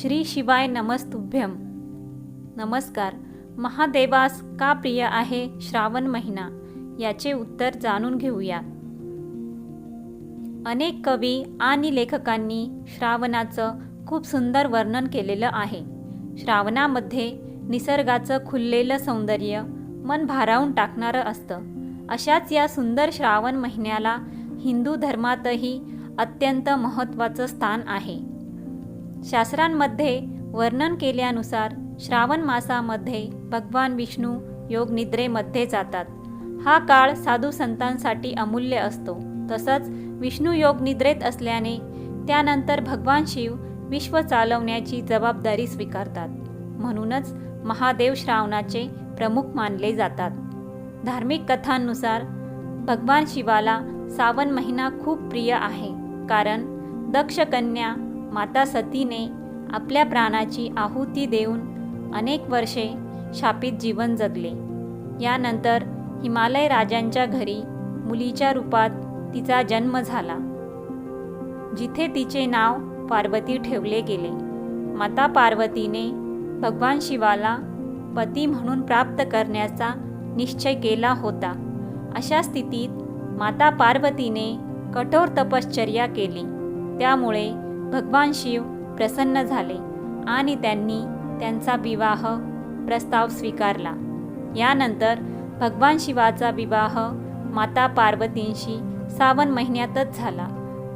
श्री शिवाय नमस्तुभ्यम नमस्कार. महादेवास का प्रिय आहे श्रावण महिना? याचे उत्तर जाणून घेऊया. अनेक कवी आणि लेखकांनी श्रावणाचं खूप सुंदर वर्णन केलेलं आहे. श्रावणामध्ये निसर्गाचं खुललेलं सौंदर्य मन भारावून टाकणारं असतं. अशाच या सुंदर श्रावण महिन्याला हिंदू धर्मातही अत्यंत महत्त्वाचं स्थान आहे. शास्त्रांमध्ये वर्णन केल्यानुसार श्रावण मासामध्ये भगवान विष्णू योग निद्रेमध्ये जातात. हा काळ साधू संतांसाठी अमूल्य असतो. तसंच विष्णू योग निद्रेत असल्याने त्यानंतर भगवान शिव विश्व चालवण्याची जबाबदारी स्वीकारतात. म्हणूनच महादेव श्रावणाचे प्रमुख मानले जातात. धार्मिक कथांनुसार भगवान शिवाला सावन महिना खूप प्रिय आहे. कारण दक्ष कन्या माता सतीने आपल्या प्राणाची आहुती देऊन अनेक वर्षे शापित जीवन जगले. यानंतर हिमालय राजांच्या घरी मुलीच्या रूपात तिचा जन्म झाला. जिथे तिचे नाव पार्वती ठेवले गेले. माता पार्वतीने भगवान शिवाला पती म्हणून प्राप्त करण्याचा निश्चय केला होता. अशा स्थितीत माता पार्वतीने कठोर तपश्चर्या केली. त्यामुळे भगवान शिव प्रसन्न झाले आणि त्यांनी त्यांचा विवाह प्रस्ताव स्वीकारला. यानंतर भगवान शिवाचा विवाह माता पार्वतींशी सावन महिन्यातच झाला.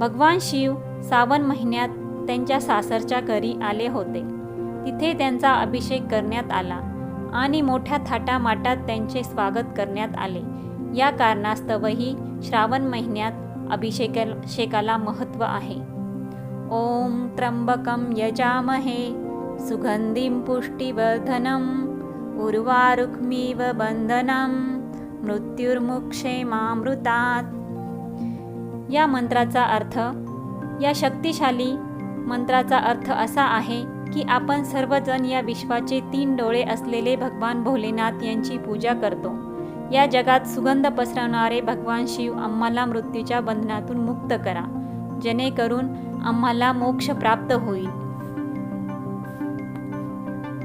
भगवान शिव सावन महिन्यात त्यांच्या सासरच्या घरी आले होते. तिथे त्यांचा अभिषेक करण्यात आला आणि मोठ्या थाटामाटात त्यांचे स्वागत करण्यात आले. या कारणास्तवही श्रावण महिन्यात अभिषेकाला महत्त्व आहे. ओम त्र्यम्बकं यजामहे सुगन्धिं पुष्टिवर्धनम् उर्वारुक्मीव बंधनं मृत्युर्मुक्षेमामृतात् या मंत्राचा अर्थ या शक्तिशाली मंत्राचा अर्थ असा आहे की आपण सर्वजण या विश्वाचे तीन डोळे असलेले भगवान भोलेनाथ यांची पूजा करतो. या जगात सुगंध पसरवणारे भगवान शिव आम्हाला मृत्यूच्या बंधनातून मुक्त करा. जेणेकरून आम्हाला मोक्ष प्राप्त होईल.